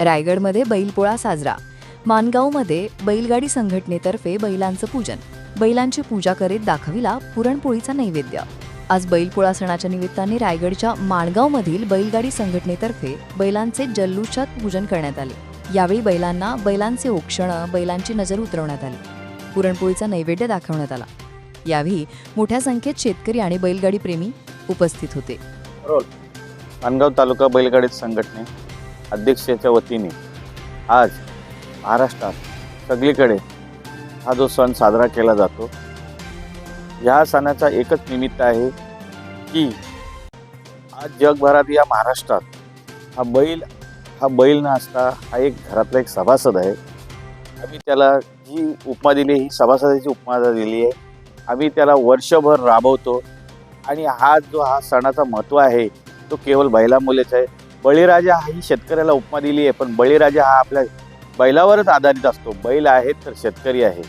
रायगडमध्ये बैलपोळा साजरा. मानगावमध्ये बैलगाडी संघटनेतर्फे बैलांचं पूजन. बैलांची पूजा करीत दाखविला पुरणपोळीचा नैवेद्य. आज बैलपोळा सणाच्या निमित्ताने रायगडच्या माणगावमधील बैलगाडी संघटनेतर्फे बैलांचे जल्लोषात पूजन करण्यात आले. यावेळी बैलांना बैलांचे ओक्षणं बैलांची नजर उतरवण्यात आली. पुरणपोळीचा नैवेद्य दाखवण्यात आला. यावेळी मोठ्या संख्येत शेतकरी आणि बैलगाडी प्रेमी उपस्थित होते. मानगाव तालुका बैलगाडी संघटने अध्यक्षाच्या वतीने आज महाराष्ट्रात सगळीकडे हा जो सण साजरा केला जातो ह्या सणाचा एकच निमित्त आहे की आज जगभरात या महाराष्ट्रात हा बैल हा बैल न असता हा एक घरातला एक सभासद आहे. आम्ही त्याला जी उपमा दिली ही सभासदाची उपमा दिली आहे. आम्ही त्याला वर्षभर राबवतो आणि हा जो हा सणाचा महत्त्व आहे तो केवळ बैलामुळेच आहे. बळीराजा ही शेतकऱ्याला उपमा दिली आहे पण बळीराजा हा आपल्या बैलावरच आधारित असतो. बैल आहे तर शेतकरी आहे.